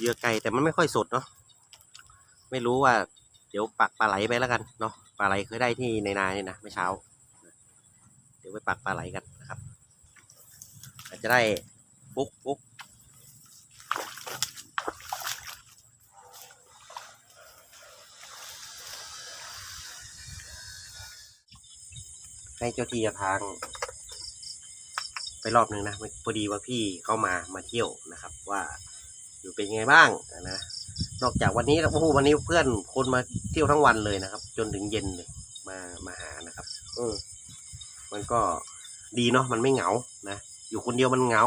เหยื่อไก่แต่มันไม่ค่อยสดเนาะไม่รู้ว่า เดี๋ยวปักปลาไหลไปแล้วกันเนาะปลาไหลเคยได้ที่ในนาเนี่ยนะเมื่อเช้า เดี๋ยวไปปักปลาไหลกันนะครับ อาจจะได้ปุ๊กปุ๊กให้เจ้าที่จ้าทาง ไปรอบหนึ่งนะพอดีว่าพี่เข้ามามาเที่ยวนะครับว่า อยู่เป็นยังไงบ้างนะนอกจากวันนี้โอ้โหวันนี้เพื่อนคนมาเที่ยวทั้งวันเลยนะครับ จนถึงเย็นเลยมามาหานะครับ เออ มันก็ดีเนาะมันไม่เหงานะอยู่คนเดียวมันเหงา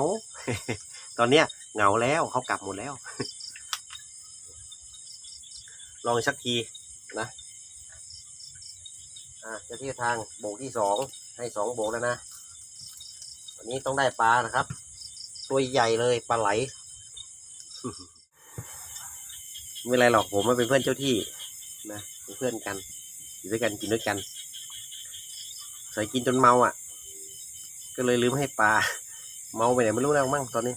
ตอนเนี้ยเหงาแล้วเขากลับหมดแล้ว ลองสักทีนะอ่าเจะที่ทางโบกที่สองให้สองโบกแล้วนะวันนี้ต้องได้ปลานะครับ ตัวใหญ่เลยปลาไหล ไม่เป็นไรหรอกผมมันเป็นเพื่อนเจ้าที่นะเป็นเพื่อนกันอยู่ด้วยกันกินด้วยกันใส่กินจนเมาอะ ก็เลยลืมให้ปลาเมาไปไหนไม่รู้แล้วมั่งตอนนี้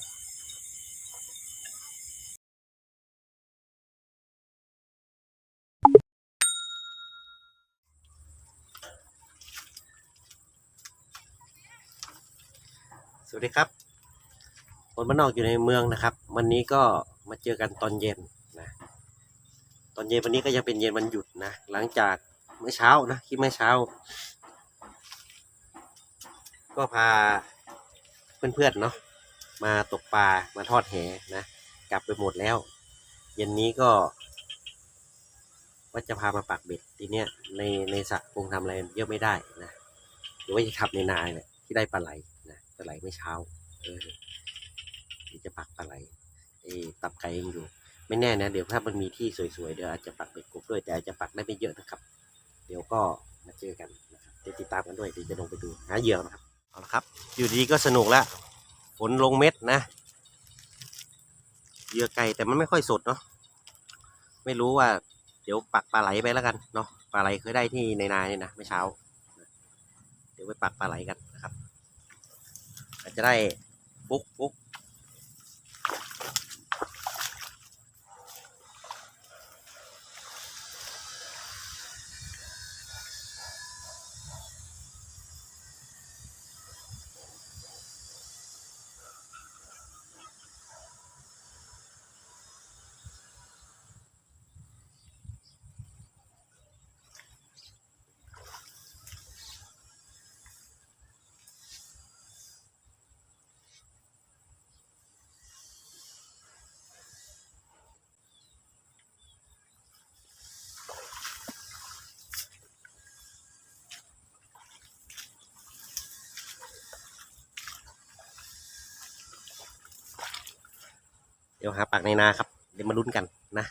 สวัสดีครับ คนบ้านนอกอยู่ในเมืองนะครับ วันนี้ก็มาเจอกันตอนเย็นนะตอนเย็นวันนี้ก็ยังเป็นเย็นวันหยุดนะหลังจากเมื่อเช้านะคลิปเมื่อเช้า ก็พาเพื่อนๆเนาะมาตกปลามาทอดแหนะกลับไปหมดแล้ว เย็นนี้ก็ว่าจะพามาปักเบ็ดทีเนี้ยในในสระคงทำอะไรเยอะไม่ได้นะหรือว่าจะทับในนาเนี่ยที่ได้ปลาไหลนะปลาไหลเมื่อเช้าเออเดี๋ยวจะปักปลาไหล ขับไก่ยังอยู่ ไม่แน่นะ เดี๋ยวถ้ามันมีที่สวยๆ เดี๋ยวอาจจะปักเบ็ดกบด้วย แต่อาจจะปักได้ไม่เยอะนะครับ เดี๋ยวก็มาเจอกันนะครับเดี๋ยวติดตามกันด้วยเดี๋ยวจะลงไปดูหาเหยื่อนะครับเอาละครับ อยู่ดีก็สนุกแล้วฝนลงเม็ดนะเหยื่อไก่แต่มันไม่ค่อยสดเนาะไม่รู้ว่า เดี๋ยวปักปลาไหลไปแล้วกันเนาะปลาไหลเคยได้ที่ในนาเนี่ยนะเมื่อเช้า เดี๋ยวไปปักปลาไหลกันนะครับอาจจะได้ปุ๊กปุ๊ก ดี๋ยวหาปักในนาครับ เดี๋ยวมาลุ้นกันนะ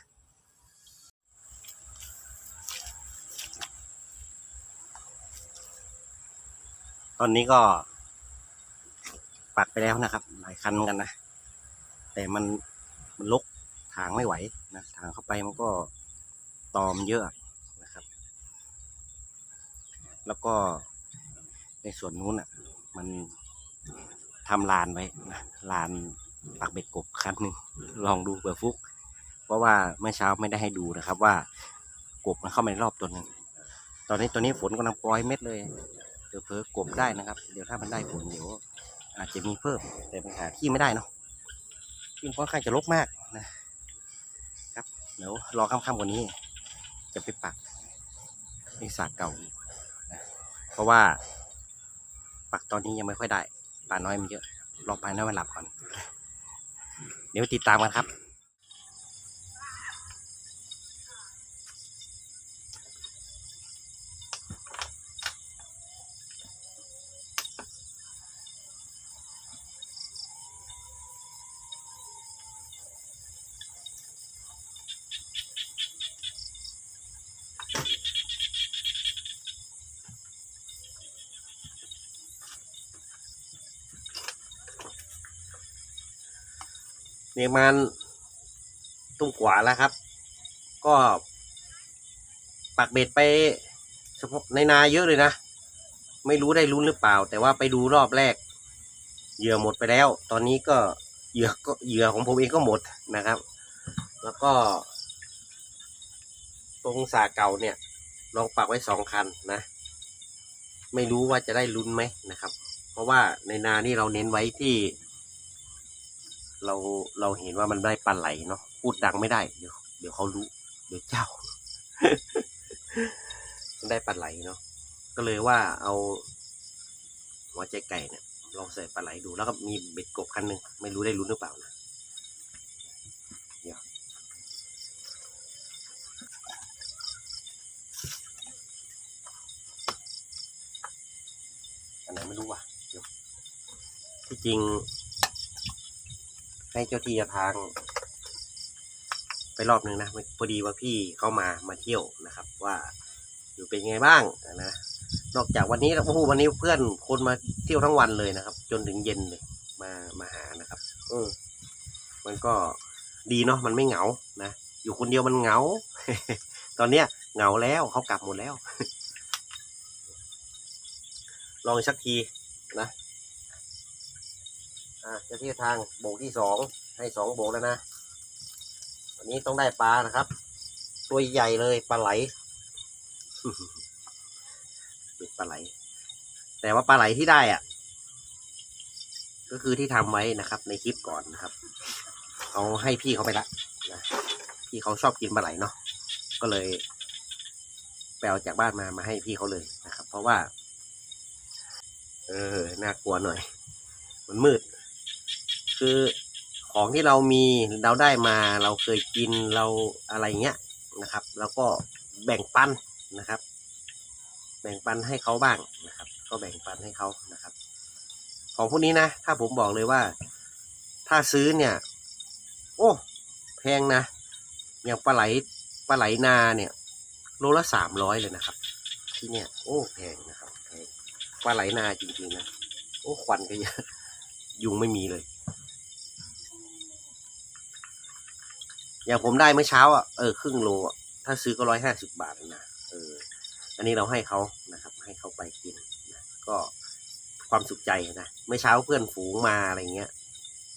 ตอนนี้ก็ ปักไปแล้วนะครับ หลายคันเหมือนกันนะ แต่มันมันลกทางไม่ไหวนะทางเข้าไปมันก็ตอมเยอะนะครับ แล้วก็ในส่วนนู้นอะ มันทำลานไว้นะลาน ปักเบ็ดกบคันหนึ่งลองดูเผื่อฟุก เพราะว่าเมื่อเช้าไม่ได้ให้ดูนะครับ ว่ากบมันเข้ามาในรอบตัวหนึ่งตอนนี้ตัวนี้ฝนกำลังปล่อยเม็ดเลยเผลอๆกบได้นะครับ เดี๋ยวถ้ามันได้ฝนเดี๋ยวอาจจะมีเพิ่มแต่ปัญหาที่ไม่ได้เนาะที่ค่อนข้างจะรกมากนะครับเดี๋ยวรอค่ำๆกว่านี้ จะไปปักในสระเก่านะเพราะว่า ปักตอนนี้ยังไม่ค่อยได้ปลาน้อยมันเยอะรอปลาน้อยมันหลับก่อน เดี๋ยวติดตามกันครับ เนี่ยมันตุ้มกว่าแล้วครับ ก็ปักเบ็ดไปเฉพาะในนาเยอะเลยนะ ไม่รู้ได้ลุ้นหรือเปล่า แต่ว่าไปดูรอบแรก เหยื่อหมดไปแล้ว ตอนนี้ก็เหยื่อก็เหยื่อของผมเองก็หมดนะครับ แล้วก็ ตรงสาเก่าเนี่ย ลองปักไว้สองคันนะ ไม่รู้ว่าจะได้ลุ้นไหมนะครับ เพราะว่าในนานี่เราเน้นไว้ที่ เราเราเห็นว่ามันได้ปลาไหลเนาะพูดดังไม่ได้เดี๋ยวเดี๋ยวเขารู้ เดี๋ยวเจ้า มันได้ปลาไหลเนาะก็เลยว่าเอาหัวใจไก่เนี่ยลองใส่ปลาไหลดูแล้วก็มีเบ็ดกบคันหนึ่งไม่รู้ได้ลุ้นหรือเปล่านะเดี๋ยวอันไหนไม่รู้ว่ะเดี๋ยวที่จริง ให้เจ้าที่เจ้าทาง ไปรอบหนึ่งนะพอดีว่าพี่เข้ามามาเที่ยวนะครับ ว่าอยู่เป็นไงบ้างนะนอกจากวันนี้โอ้โหวันนี้เพื่อนคนมาเที่ยวทั้งวันเลยนะครับ จนถึงเย็นเลย มามาหานะครับ เออ มันก็ดีเนาะมันไม่เหงานะอยู่คนเดียวมันเหงา ตอนเนี้ยเหงาแล้วเขากลับหมดแล้ว ลองสักทีนะ อะจะที่ทางโบกที่สองให้สองโบกแล้วนะวันนี้ต้องได้ปลานะครับ ตัวใหญ่เลยปลาไหลเป็นปลาไหล แต่ว่าปลาไหลที่ได้อะ ก็คือที่ทำไว้นะครับ ในคลิปก่อนนะครับเอาให้พี่เขาไปละนะพี่เขาชอบกินปลาไหลเนาะก็เลยไปเอาจากบ้านมามาให้พี่เขาเลยนะครับ เพราะว่า เออน่ากลัวหน่อย มันมืด คือของที่เรามีเราได้มาเราเคยกินเราอะไรเงี้ยนะครับ แล้วก็แบ่งปันนะครับ แบ่งปันให้เขาบ้างนะครับ ก็แบ่งปันให้เขานะครับ ของพวกนี้นะ ถ้าผมบอกเลยว่า ถ้าซื้อเนี่ย โอ้แพงนะอย่างปลาไหลปลาไหลนาเนี่ย โลละสามร้อยเลยนะครับ ที่เนี่ย โอ้แพงนะครับแพงปลาไหลนาจริงๆนะโอ้ควันก็เยอะยุงไม่มีเลย อย่างผมได้เมื่อเช้าอะเออครึ่งโลอะถ้าซื้อก็ร้อยห้าสิบบาทนะเออ อันนี้เราให้เขานะครับ ให้เขาไปกินนะก็ความสุขใจนะเมื่อเช้าเพื่อนฝูงมาอะไรเงี้ย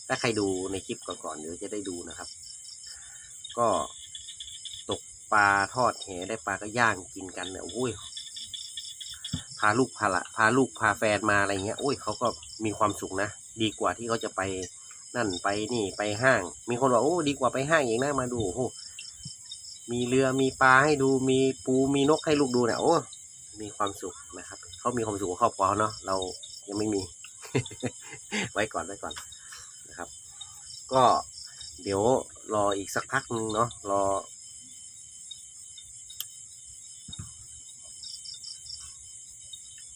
ถ้าใครดูในคลิปก่อนๆเดี๋ยวจะได้ดูนะครับ ก็ตกปลาทอดแหได้ปลาก็ย่างกินกันเนี่ยโอ้ยพาลูกพาละพาลูกพาแฟนมาอะไรเงี้ยโอ้ยเขาก็มีความสุขนะ ดีกว่าที่เขาจะไป นั่นไปนี่ไปห้าง มีคนบอกโอ้ดีกว่าไปห้างอีกนะมาดูโอ้มีเรือมีปลาให้ดูมีปูมีนกให้ลูกดูเนี่ยโอ้มีความสุขนะครับเขามีความสุขครอบครัวเนาะเรายังไม่มี ไว้ก่อนไว้ก่อนนะครับ ก็เดี๋ยวรออีกสักพักนึงเนาะรอ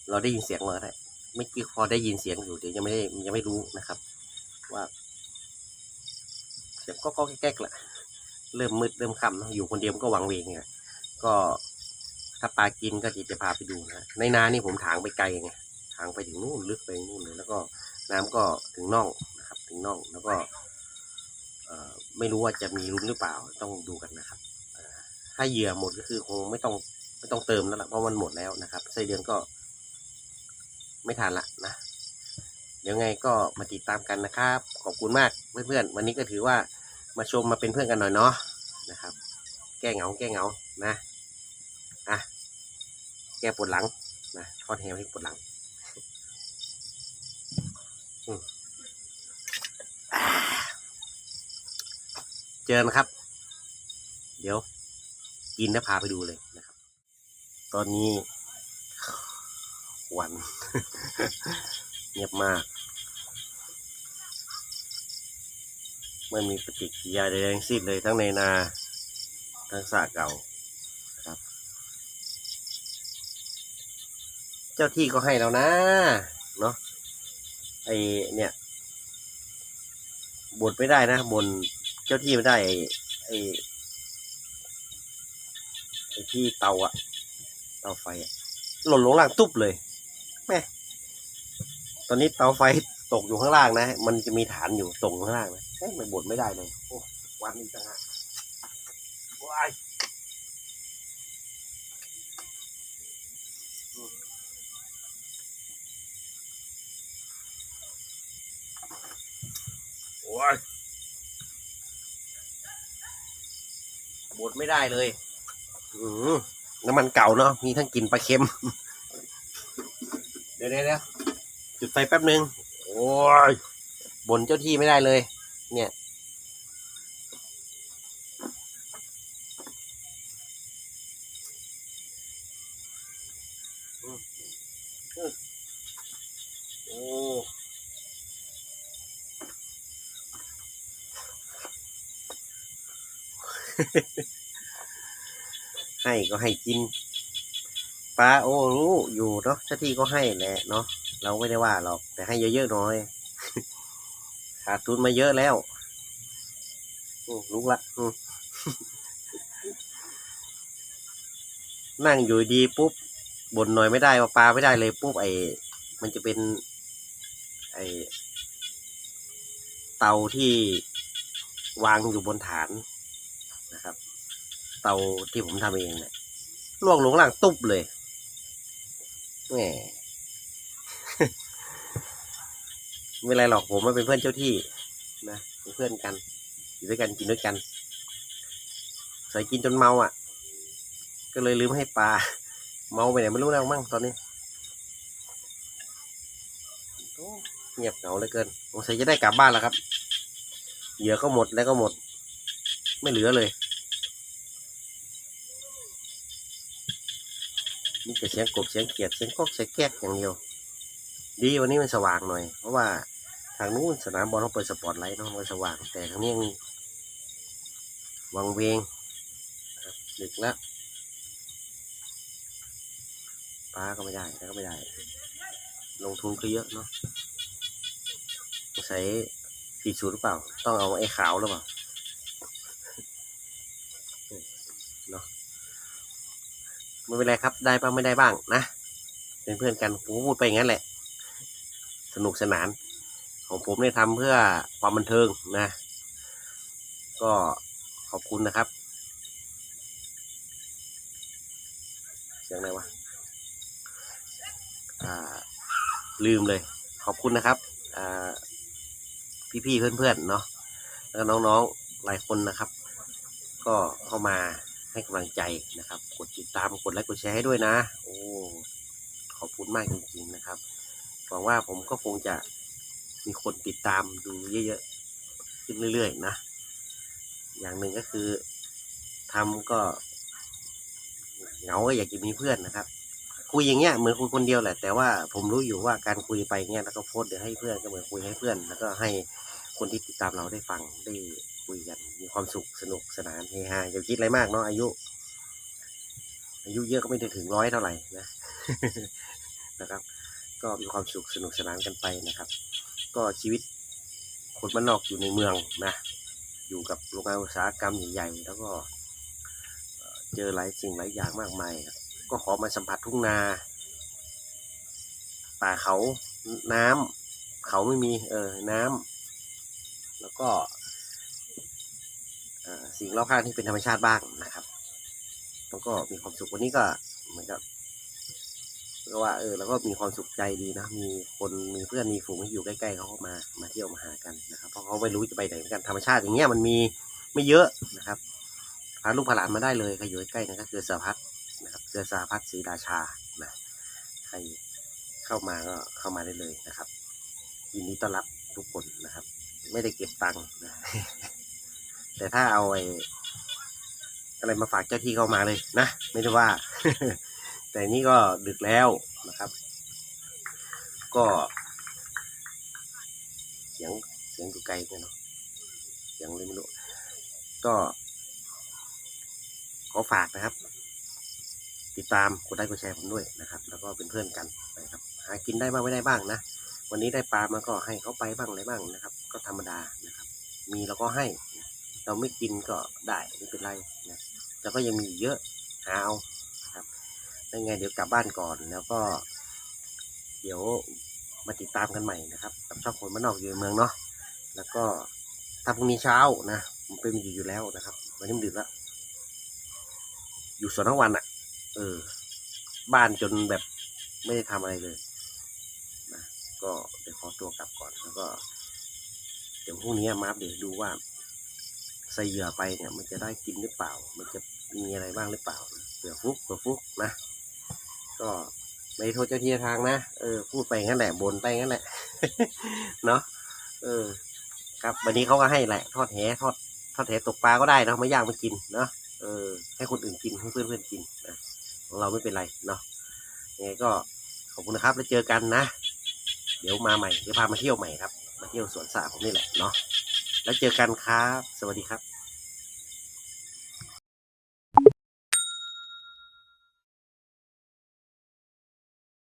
เราได้ยินเสียงมาได้ไม่กี่พอได้ยินเสียงอยู่เดี๋ยวยังไม่ได้ยังไม่รู้นะครับ ว่า เสียงก็ก็แก๊กแหละเริ่มมืดเริ่มค่ำนอะอยู่คนเดียวมันก็หวังเวงไงก็ถ้าปลากินก็จะพาไปดูนะในนานี่ผมถางไปไกลไงถางไปถึงนู่นลึกไปนู่นเลยแล้วก็น้ำก็ถึงน่องนะครับ ถึงน่องแล้วก็ไม่รู้ว่าจะมีรุ้นหรือเปล่าต้องดูกันนะครับถ้าเหยื่อหมดก็คือคงไม่ต้องไม่ต้องเติมแล้วละเพราะมันหมดแล้วนะครับไส้เดือนก็ ไม่ทันละนะเดี๋ยวไงก็มาติดตามกันนะครับ ขอบคุณมากเพื่อนๆวันนี้ก็ถือว่า มาชมมาเป็นเพื่อนกันหน่อยเนาะนะครับ แก้เหงาแก้เหงานะอะแก้ปวดหลังนะทอดแหวให้ปวดหลังอืมอ่าเจอนะครับ เดี๋ยวกินแล้วพาไปดูเลยนะครับ ตอนนี้วันเงียบมาก ไม่มีปฏิกิริยาใดๆทั้งสิ้นเลยทั้งในนาทั้งสระเก่าครับ เจ้าที่ก็ให้แล้วนะเนาะไอเนี่ยบนไม่ได้นะบนเจ้าที่ไม่ได้ไอไอไอที่เตาอะเตาไฟอะหล่นลงล่างตุ๊บเลยแม่ตอนนี้เตาไฟตกอยู่ข้างล่างนะ มันจะมีฐานอยู่ตรงข้างล่างนะ เอ้ยมันบดไม่ได้เลยโอ้วันนี้จังฮะว้ายอืมโอ้ยบดไม่ได้เลยอืมน้ำมันเก่าเนาะ มีทั้งกลิ่นปลาเค็มเดี๋ยวเดี๋ยวเดี๋ยวจุดไฟแป๊บนึง โอ้ยบนเจ้าที่ไม่ได้เลย เนี่ยอืมอืมโอ้ให้ก็ให้กินปลาโอ้รู้อยู่เนาะเจ้าที่ก็ให้แหละเนาะเราไม่ได้ว่าหรอกแต่ให้เยอะๆหน่อย ขาดทุนมาเยอะแล้วอืมรู้ละนั่งอยู่ดีปุ๊บบ่นหน่อยไม่ได้ว่าปลาไม่ได้เลยปุ๊บไอ้มันจะเป็น ไอ้เตาที่วางอยู่บนฐานนะครับ เตาที่ผมทำเองเนี่ยล่วงลงล่างตุ๊บเลยแหม ไม่เป็นไรหรอกผมมันเป็นเพื่อนเจ้าที่นะเป็นเพื่อนกันอยู่ด้วยกันกินด้วยกันใส่กินจนเมาอะ ก็เลยลืมให้ปลาเมาไปไหนไม่รู้แล้วมั่งตอนนี้เงียบเหงาเหลือเกินสงสัยจะได้กลับบ้านแล้วครับ เหยื่อก็หมดแล้วก็หมด ไม่เหลือเลยนี่แต่เสียงกบเสียงเกียดเสียงกอกเสียงแก๊กอย่างเดียว ดีวันนี้มันสว่างหน่อย เพราะว่า ทางนู้นสนามบอลเขาเปิดสปอตไลท์เนาะมันสว่าง แต่ทางนี้ยังวังเวงนดึกแล้วปลาก็ไม่ได้แล้วก็ไม่ได้ ลงทุนก็เยอะเนาะสงสัยผิดสูตรหรือเปล่า ต้องเอาไอ้ขาวหรือเปล่าเนาะไม่เป็นไรครับ ได้บ้างไม่ได้บ้างนะ เป็นเพื่อนกันผมพูดไปอย่างนั้นแหละ สนุกสนาน ของผมเนี่ยทำเพื่อความบันเทิงนะ ก็ขอบคุณนะครับเสียงอะไรวะอ่าลืมเลย ขอบคุณนะครับอ่าพี่ๆเพื่อนๆเนาะแล้วก็น้องๆหลายคนนะครับ ก็เข้ามาให้กำลังใจนะครับ กดติดตามกดไลค์กดแชร์ให้ด้วยนะ โอ้ขอบคุณมากจริงๆนะครับหวังว่าผมก็คงจะ มีคนติดตามดูเยอะๆขึ้นเรื่อยๆนะ อย่างหนึ่งก็คือทำก็เหงาก็อยากจะมีเพื่อนนะครับ คุยอย่างเงี้ยเหมือนคุยคนเดียวแหละ แต่ว่าผมรู้อยู่ว่าการคุยไปเงี้ยแล้วก็โพสเดี๋ยวให้เพื่อนก็เหมือนคุยให้เพื่อน แล้วก็ให้คนที่ติดตามเราได้ฟังได้คุยกัน มีความสุขสนุกสนานเฮฮาอย่าคิดอะไรมากเนาะอายุ อายุเยอะก็ไม่ได้ถึงร้อยเท่าไหร่นะนะครับ ก็มีความสุขสนุกสนานกันไปนะครับ ก็ชีวิตคนบ้านนอกอยู่ในเมืองนะอยู่กับโรงงานอุตสาหกรรมใหญ่ๆแล้วก็เจอหลายสิ่งหลายอย่างมากมายก็ขอมาสัมผัสทุ่งนา ป่าเขาน้ำเขาไม่มีเออน้ำแล้วก็สิ่งรอบข้างที่เป็นธรรมชาติบ้างนะครับแล้วก็มีความสุขวันนี้ก็เหมือนกับ ก็ว่าเออแล้วก็มีความสุขใจดีนะมีคนมีเพื่อนมีฝูงที่อยู่ใกล้ๆเขาก็มามาเที่ยวมาหากันนะครับ เพราะเขาไม่รู้จะไปไหนเหมือนกันธรรมชาติอย่างเงี้ยมันมีไม่เยอะนะครับพาลูกพาหลานมาได้เลยใครอยู่ใกล้ๆนะครับคือสาพัฒน์นะครับคือสาพัฒน์ศรีราชานะใครเข้ามาก็เข้ามาได้เลยนะครับ ยินดีต้อนรับทุกคนนะครับ ไม่ได้เก็บตังค์นะแต่ถ้าเอาไอ้อะไรมาฝากเจ้าที่เข้ามาเลยนะ ไม่ได้ว่า แต่นี่ก็ดึกแล้วนะครับ ก็เสียงเสียงอยู่ไกลเนาะเสียงเลยไม่รู้ก็ขอฝากนะครับ ติดตามกดไลค์กดแชร์ผมด้วยนะครับ แล้วก็เป็นเพื่อนกันนะครับ หากินได้บ้างไม่ได้บ้างนะวันนี้ได้ปลามาก็ให้เขาไปบ้างอะไรบ้างนะครับ ก็ธรรมดานะครับ มีเราก็ให้ เราไม่กินก็ได้ไม่เป็นไรนะแต่ก็ยังมีเยอะหาเอา ยังไงเดี๋ยวกลับบ้านก่อนแล้วก็ เดี๋ยวมาติดตามกันใหม่นะครับ กับช่องคนมานนอกอยู่เมืองเนาะแล้วก็ถ้าพรุ่งนี้เช้านะผมเป็นอยู่อยู่แล้วนะครับ วันนี้มันดึกแล้ว อยู่สวนทั้งวันอะ่ะ เออ บ้านจนแบบไม่ได้ทำอะไรเลยนะก็เดี๋ยวขอตัวกลับก่อนแล้วก็ เดี๋ยวพรุ่งนี้มาอัปเดตดูว่าใส่เหยื่อไปเนี่ย มันจะได้กินหรือเปล่า มันจะมีอะไรบ้างหรือเปล่าเผื่อฟุกเผื่อฟุกนะ ก็ไม่โทษเจ้าที่ทางนะเออพูดไปงั้นแหละบนไปงั้นแหละเนาะเออ ครับวันนี้เขาก็ให้แหละ ทอดแหทอดทอดแหตกปลาก็ได้เนาะมาย่างมากินเนาะเออ ให้คนอื่นกินให้เพื่อนเพื่อนกินนะของเราไม่เป็นไรเนาะยังไงก็ขอบคุณนะครับแล้วเจอกันนะ เดี๋ยวมาใหม่เดี๋ยวพามาเที่ยวใหม่ครับ มาเที่ยวสวนสระผมนี่แหละเนาะแล้วเจอกันครับ สวัสดีครับ